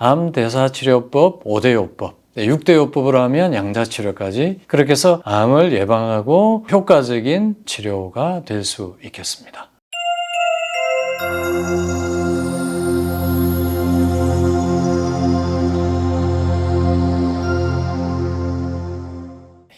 암대사치료법 5대요법 네, 6대요법으로 하면 양자치료까지 그렇게 해서 암을 예방하고 효과적인 치료가 될 수 있겠습니다.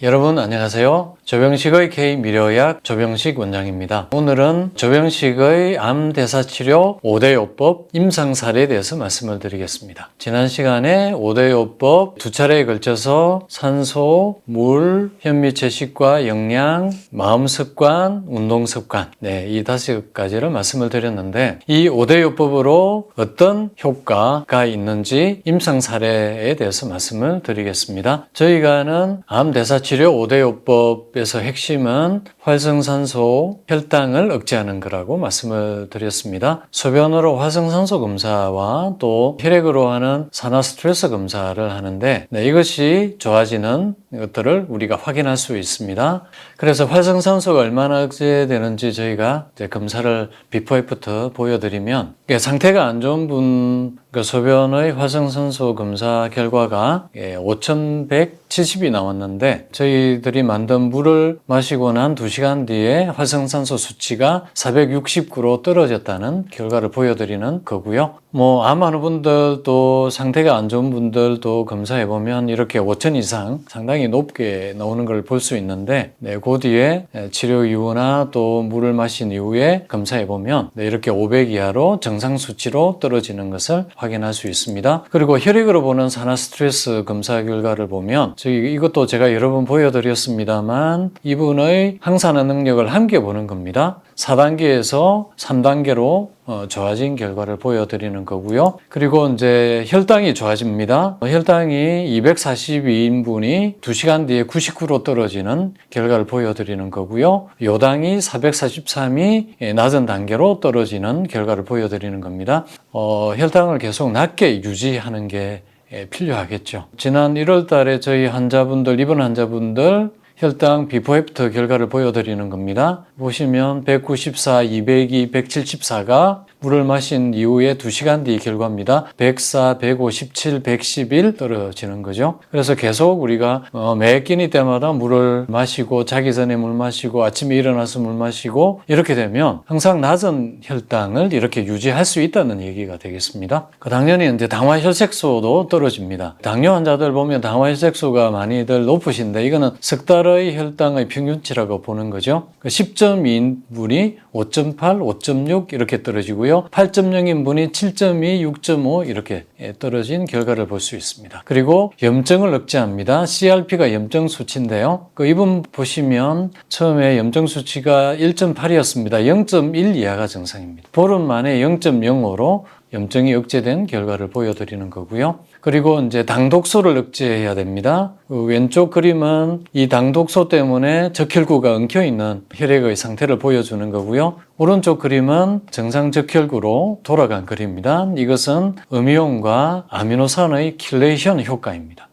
여러분 안녕하세요. 조병식의 K미래의학 조병식 원장입니다. 오늘은 조병식의 암 대사 치료 5대 요법 임상 사례에 대해서 말씀을 드리겠습니다. 지난 시간에 5대 요법 두 차례에 걸쳐서 산소, 물, 현미 채식과 영양, 마음 습관, 운동 습관 네, 이 다섯 가지를 말씀을 드렸는데 이 5대 요법으로 어떤 효과가 있는지 임상 사례에 대해서 말씀을 드리겠습니다. 저희가 하는 암 대사치료 치료 5대 요법에 서 핵심은 활성산소 혈당을 억제하는 거라고 말씀을 드렸습니다. 소변으로 활성산소 검사와 또 혈액으로 하는 산화 스트레스 검사를 하는데 네, 이것이 좋아지는 것들을 우리가 확인할 수 있습니다. 그래서 활성산소가 얼마나 억제되는지 저희가 검사를 비포 애프터 보여드리면 상태가 안 좋은 분그 소변의 활성산소 검사 결과가 5,170이 나왔는데 저희들이 만든 물을 마시고 난 2시간 뒤에 활성산소 수치가 469로 떨어졌다는 결과를 보여드리는 거고요. 뭐, 암 많은 분들도 상태가 안 좋은 분들도 검사해 보면 이렇게 5천 이상 상당히 높게 나오는 걸 볼 수 있는데, 네, 그 뒤에 치료 이후나 또 물을 마신 이후에 검사해 보면 네, 이렇게 500 이하로 정상 수치로 떨어지는 것을 확인할 수 있습니다. 그리고 혈액으로 보는 산화 스트레스 검사 결과를 보면 저희 이것도 제가 여러 번 보여드렸습니다만 이분의 항산화 능력을 함께 보는 겁니다. 4단계에서 3단계로 어, 좋아진 결과를 보여드리는 거고요. 그리고 이제 혈당이 좋아집니다. 혈당이 242인분이 2시간 뒤에 99로 떨어지는 결과를 보여드리는 거고요. 요당이 443이 낮은 단계로 떨어지는 결과를 보여드리는 겁니다. 어, 혈당을 계속 낮게 유지하는 게 필요하겠죠. 지난 1월 달에 저희 환자분들, 입원 환자분들 혈당 비포 애프터 결과를 보여드리는 겁니다. 보시면 194, 202, 174가 물을 마신 이후에 2시간 뒤 결과입니다. 104, 157, 111 떨어지는 거죠. 그래서 계속 우리가 어, 매 끼니 때마다 물을 마시고 자기 전에 물 마시고 아침에 일어나서 물 마시고 이렇게 되면 항상 낮은 혈당을 이렇게 유지할 수 있다는 얘기가 되겠습니다. 그 당연히 이제 당화혈색소도 떨어집니다. 당뇨 환자들 보면 당화혈색소가 많이들 높으신데 이거는 석 달의 혈당의 평균치라고 보는 거죠. 10.2인 그 분이 5.8, 5.6 이렇게 떨어지고요. 8.0인 분이 7.2, 6.5 이렇게 떨어진 결과를 볼 수 있습니다. 그리고 염증을 억제합니다. CRP가 염증 수치인데요. 그 이분 보시면 처음에 염증 수치가 1.8이었습니다. 0.1 이하가 정상입니다. 보름 만에 0.05로 염증이 억제된 결과를 보여드리는 거고요. 그리고 이제 당독소를 억제해야 됩니다. 그 왼쪽 그림은 이 당독소 때문에 적혈구가 엉켜 있는 혈액의 상태를 보여주는 거고요. 오른쪽 그림은 정상 적혈구로 돌아간 그림입니다. 이것은 음이온과 아미노산의 킬레이션 효과입니다.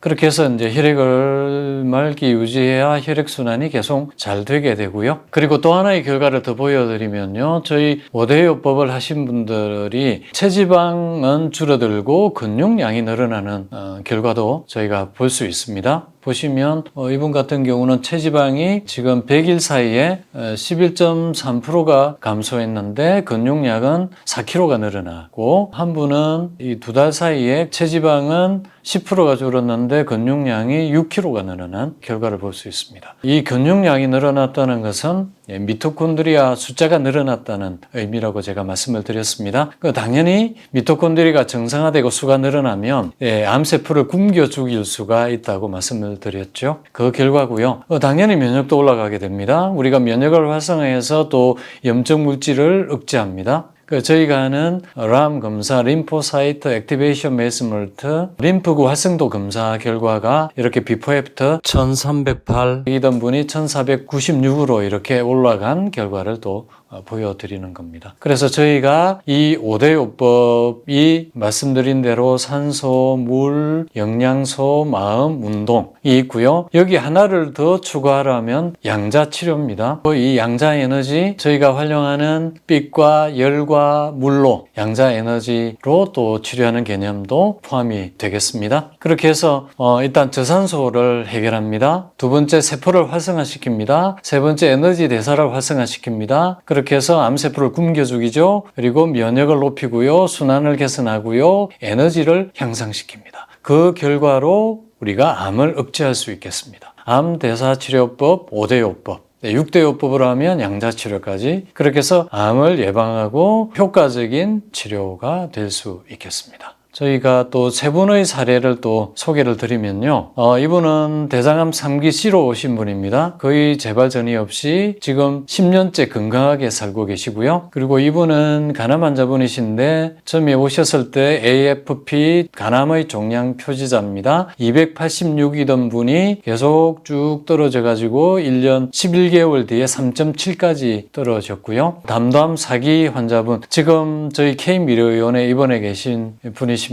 그렇게 해서 이제 혈액을 맑게 유지해야 혈액순환이 계속 잘 되게 되고요. 그리고 또 하나의 결과를 더 보여드리면요. 저희 5대요법을 하신 분들이 체지방은 줄어들고 근육량이 늘어나는 어, 결과도 저희가 볼 수 있습니다. 보시면 어, 이분 같은 경우는 체지방이 지금 100일 사이에 11.3%가 감소했는데 근육량은 4kg가 늘어나고 한 분은 이 두 달 사이에 체지방은 10%가 줄었는데 근육량이 6kg가 늘어난 결과를 볼 수 있습니다. 이 근육량이 늘어났다는 것은 예, 미토콘드리아 숫자가 늘어났다는 의미라고 제가 말씀을 드렸습니다. 그 당연히 미토콘드리아가 정상화되고 수가 늘어나면 예, 암세포를 굶겨 죽일 수가 있다고 말씀을 드렸죠. 그 결과고요. 어, 당연히 면역도 올라가게 됩니다. 우리가 면역을 활성화해서 또 염증 물질을 억제합니다. 그 저희가 하는 람 검사, 림포사이트 액티베이션 메스멀트, 림프구 활성도 검사 결과가 이렇게 비포 애프터 1308이던 분이 1496으로 이렇게 올라간 결과를 또 어, 보여드리는 겁니다. 그래서 저희가 이 5대5법이 말씀드린 대로 산소, 물, 영양소, 마음, 운동이 있고요. 여기 하나를 더 추가하라면 양자 치료입니다. 이 양자 에너지 저희가 활용하는 빛과 열과 물로 양자 에너지로 또 치료하는 개념도 포함이 되겠습니다. 그렇게 해서 어, 일단 저산소를 해결합니다. 두 번째 세포를 활성화시킵니다. 세 번째 에너지 대사를 활성화시킵니다. 그렇게 해서 암세포를 굶겨 죽이죠. 그리고 면역을 높이고요. 순환을 개선하고요. 에너지를 향상시킵니다. 그 결과로 우리가 암을 억제할 수 있겠습니다. 암 대사 치료법 5대 요법 네, 6대 요법으로 하면 양자치료까지 그렇게 해서 암을 예방하고 효과적인 치료가 될 수 있겠습니다. 저희가 또 세 분의 사례를 또 소개를 드리면요. 어, 이분은 대장암 3기 C로 오신 분입니다. 거의 재발 전이 없이 지금 10년째 건강하게 살고 계시고요. 그리고 이분은 간암 환자분이신데 처음에 오셨을 때 AFP 간암의 종양 표지자입니다. 286이던 분이 계속 쭉 떨어져 가지고 1년 11개월 뒤에 3.7까지 떨어졌고요. 담담 4기 환자분 지금 저희 K미래의원에 입원해 계신 분이십니다.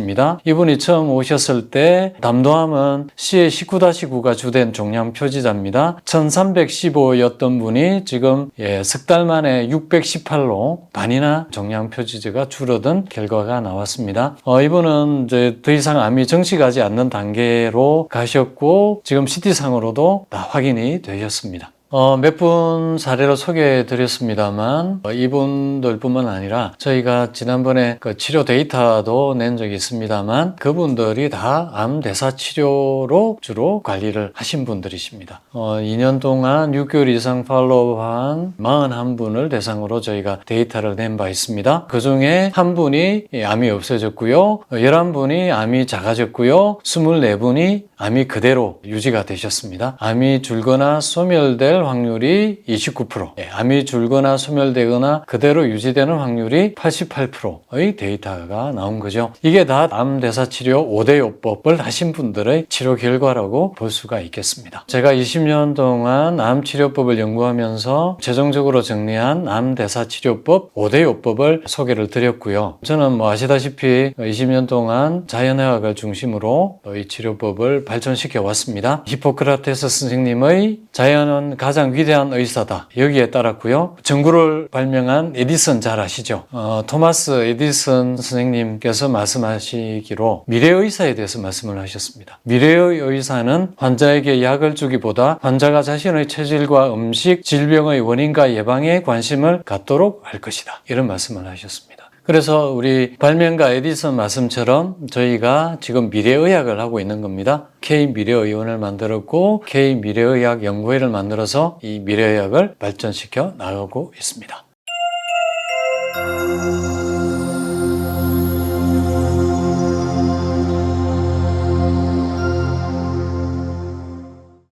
이분이 처음 오셨을 때 담도암은 C의 19-9가 주된 종양 표지자입니다. 1315였던 분이 지금 예, 석달 만에 618로 반이나 종양 표지제가 줄어든 결과가 나왔습니다. 어, 이분은 이제 더 이상 암이 정식하지 않는 단계로 가셨고 지금 CT상으로도 다 확인이 되셨습니다. 어, 몇 분 사례를 소개해 드렸습니다만 어, 이분들뿐만 아니라 저희가 지난번에 그 치료 데이터도 낸 적이 있습니다만 그분들이 다 암 대사 치료로 주로 관리를 하신 분들이십니다. 어, 2년 동안 6개월 이상 팔로우한 41분을 대상으로 저희가 데이터를 낸 바 있습니다. 그 중에 한 분이 암이 없어졌고요. 11분이 암이 작아졌고요. 24분이 암이 그대로 유지가 되셨습니다. 암이 줄거나 소멸될 확률이 29%, 예, 암이 줄거나 소멸되거나 그대로 유지되는 확률이 88%의 데이터가 나온 거죠. 이게 다 암 대사 치료 5대 요법을 하신 분들의 치료 결과라고 볼 수가 있겠습니다. 제가 20년 동안 암 치료법을 연구하면서 최종적으로 정리한 암 대사 치료법 5대 요법을 소개를 드렸고요. 저는 뭐 아시다시피 20년 동안 자연의학을 중심으로 이 치료법을 발전시켜 왔습니다. 히포크라테스 선생님의 자연은 가장 위대한 의사다. 여기에 따랐고요. 전구를 발명한 에디슨 잘 아시죠? 어, 토마스 에디슨 선생님께서 말씀하시기로 미래 의사에 대해서 말씀을 하셨습니다. 미래의 의사는 환자에게 약을 주기보다 환자가 자신의 체질과 음식, 질병의 원인과 예방에 관심을 갖도록 할 것이다. 이런 말씀을 하셨습니다. 그래서 우리 발명가 에디슨 말씀처럼 저희가 지금 미래의학을 하고 있는 겁니다. K 미래의원을 만들었고 K 미래의학 연구회를 만들어서 이 미래의학을 발전시켜 나가고 있습니다.